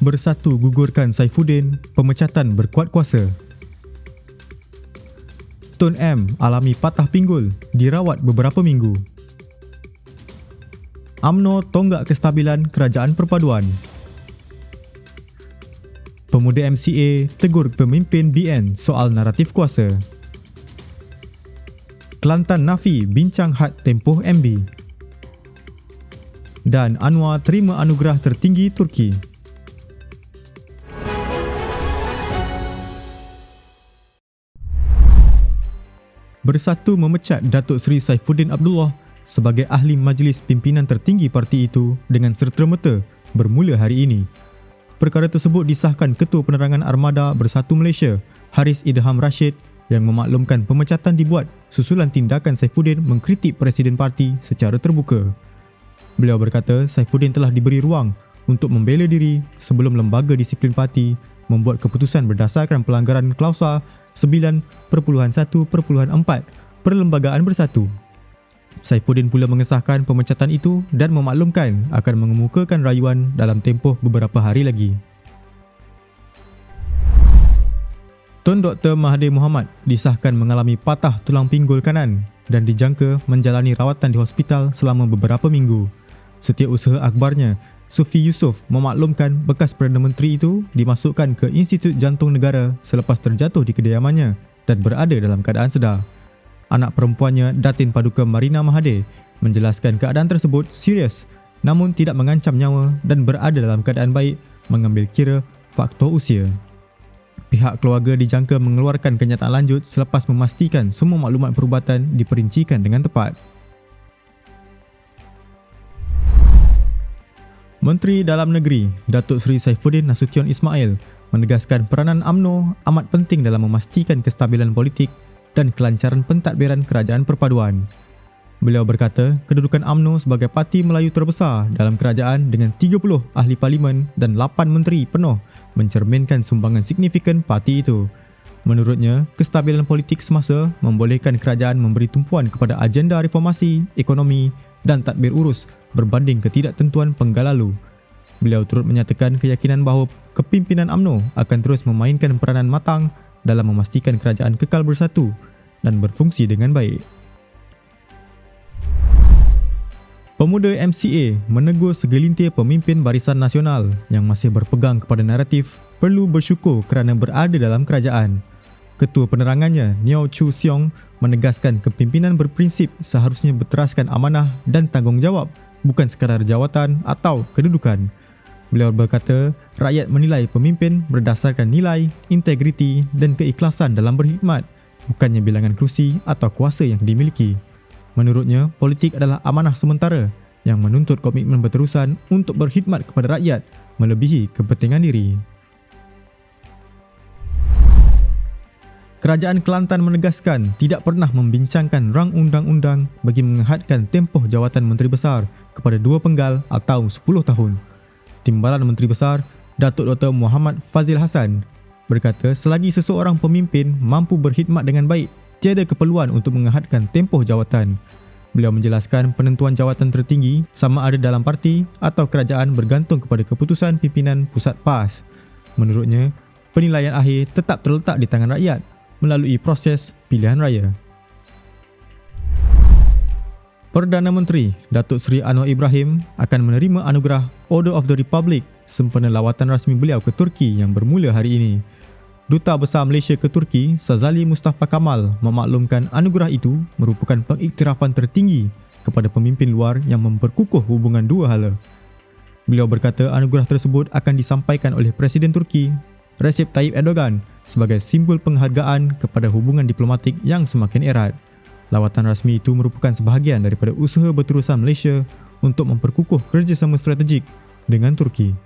Bersatu gugurkan Saifuddin, pemecatan berkuat kuasa. Tun M alami patah pinggul, dirawat beberapa minggu. AMNO tonggak kestabilan kerajaan perpaduan. Pemuda MCA tegur pemimpin BN soal naratif kuasa. Kelantan Nafi bincang had tempoh MB. Dan Anwar terima anugerah tertinggi Turki. Bersatu memecat Datuk Seri Saifuddin Abdullah sebagai ahli majlis pimpinan tertinggi parti itu dengan serta-merta bermula hari ini. Perkara tersebut disahkan Ketua Penerangan Armada Bersatu Malaysia, Haris Idham Rashid yang memaklumkan pemecatan dibuat susulan tindakan Saifuddin mengkritik Presiden Parti secara terbuka. Beliau berkata Saifuddin telah diberi ruang untuk membela diri sebelum lembaga disiplin parti membuat keputusan berdasarkan pelanggaran klausa 9.1.4 Perlembagaan Bersatu. Saifuddin pula mengesahkan pemecatan itu dan memaklumkan akan mengemukakan rayuan dalam tempoh beberapa hari lagi. Tun Dr. Mahathir Mohamad disahkan mengalami patah tulang pinggul kanan dan dijangka menjalani rawatan di hospital selama beberapa minggu. Setiausaha akhbarnya, Sufi Yusof memaklumkan bekas Perdana Menteri itu dimasukkan ke Institut Jantung Negara selepas terjatuh di kediamannya dan berada dalam keadaan sedar anak perempuannya Datin Paduka Marina Mahathir menjelaskan keadaan tersebut serius namun tidak mengancam nyawa dan berada dalam keadaan baik mengambil kira faktor usia. Pihak keluarga dijangka mengeluarkan kenyataan lanjut selepas memastikan semua maklumat perubatan diperincikan dengan tepat. Menteri Dalam Negeri Datuk Seri Saifuddin Nasution Ismail menegaskan peranan AMNO amat penting dalam memastikan kestabilan politik dan kelancaran pentadbiran kerajaan perpaduan. Beliau berkata, kedudukan AMNO sebagai parti Melayu terbesar dalam kerajaan dengan 30 ahli parlimen dan 8 menteri penuh mencerminkan sumbangan signifikan parti itu. Menurutnya, kestabilan politik semasa membolehkan kerajaan memberi tumpuan kepada agenda reformasi, ekonomi dan tadbir urus berbanding ketidaktentuan penggal lalu. Beliau turut menyatakan keyakinan bahawa kepimpinan AMNO akan terus memainkan peranan matang dalam memastikan kerajaan kekal bersatu dan berfungsi dengan baik. Pemuda MCA menegur segelintir pemimpin Barisan Nasional yang masih berpegang kepada naratif perlu bersyukur kerana berada dalam kerajaan. Ketua penerangannya, Niao Chu Siong, menegaskan kepimpinan berprinsip seharusnya berteraskan amanah dan tanggungjawab bukan sekadar jawatan atau kedudukan. Beliau berkata, rakyat menilai pemimpin berdasarkan nilai, integriti dan keikhlasan dalam berkhidmat, bukannya bilangan kerusi atau kuasa yang dimiliki. Menurutnya, politik adalah amanah sementara yang menuntut komitmen berterusan untuk berkhidmat kepada rakyat melebihi kepentingan diri. Kerajaan Kelantan menegaskan tidak pernah membincangkan rang undang-undang bagi mengehadkan tempoh jawatan Menteri Besar kepada dua penggal atau 10 tahun. Timbalan Menteri Besar Datuk Dr. Muhammad Fazil Hassan berkata selagi seseorang pemimpin mampu berkhidmat dengan baik, tiada keperluan untuk mengehadkan tempoh jawatan. Beliau menjelaskan penentuan jawatan tertinggi sama ada dalam parti atau kerajaan bergantung kepada keputusan pimpinan pusat PAS. Menurutnya, penilaian akhir tetap terletak di tangan rakyat melalui proses pilihan raya. Perdana Menteri Datuk Seri Anwar Ibrahim akan menerima anugerah Order of the Republic sempena lawatan rasmi beliau ke Turki yang bermula hari ini. Duta Besar Malaysia ke Turki, Sazali Mustafa Kamal memaklumkan anugerah itu merupakan pengiktirafan tertinggi kepada pemimpin luar yang memperkukuh hubungan dua hala. Beliau berkata anugerah tersebut akan disampaikan oleh Presiden Turki, Recep Tayyip Erdogan sebagai simbol penghargaan kepada hubungan diplomatik yang semakin erat. Lawatan rasmi itu merupakan sebahagian daripada usaha berterusan Malaysia untuk memperkukuh kerjasama strategik dengan Turki.